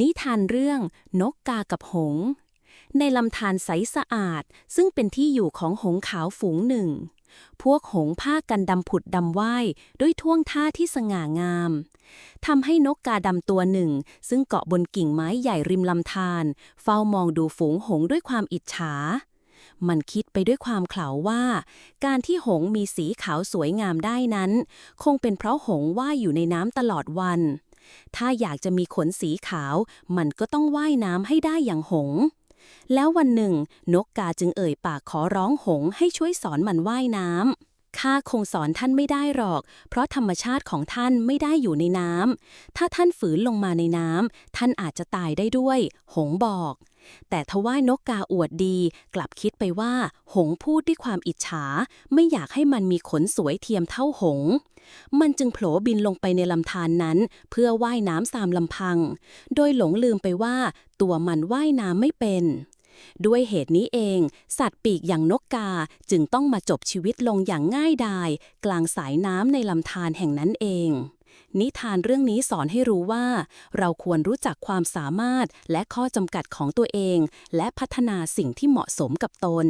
นิทานเรื่องนกกากับหง ในลำธารใสสะอาด ซึ่งเป็นที่อยู่ของหงขาวฝูงหนึ่ง พวกหงผ้ากันดำผุดดำว่ายด้วยท่วงท่าที่สง่างามทำให้นกกาดำตัวหนึ่ง ซึ่งเกาะบนกิ่งไม้ใหญ่ริมลำธารเฝ้ามองดูฝูงหงด้วยความอิจฉามันคิดไปด้วยความเขลาว่า การที่หงมีสีขาวสวยงามได้นั้น คงเป็นเพราะหงว่ายอยู่ในน้ำตลอดวัน ถ้าอยากจะมีขนสีขาว มันก็ต้องว่ายน้ำให้ได้อย่างหง แล้ววันหนึ่ง นกกาจึงเอ่ยปากขอร้องหงให้ช่วยสอนมันว่ายน้ำ ข้าคงสอนท่านไม่ได้หรอก เพราะธรรมชาติของท่านไม่ได้อยู่ในน้ำ ถ้าท่านฝืนลงมาในน้ำ ท่านอาจจะตายได้ด้วย หงบอก แต่ทว่านกกาอวดดี กลับคิดไปว่า หงพูดด้วยความอิจฉา ไม่อยากให้มันมีขนสวยเทียมเท่าหง มันจึงโผลบินลงไปในลำธารนนั้น เพื่อว่ายน้ำตามลำพัง โดยหลงลืมไปว่า ตัวมันว่ายน้ำไม่เป็น ด้วยเหตุนี้เอง สัตว์ปีกอย่างนกกาจึงต้องมาจบชีวิตลงอย่างง่ายดาย กลางสายน้ำในลำธารแห่งนั้นเอง นิทานเรื่องนี้สอนให้รู้ว่า เราควรรู้จักความสามารถและข้อจำกัดของตัวเอง และพัฒนาสิ่งที่เหมาะสมกับตน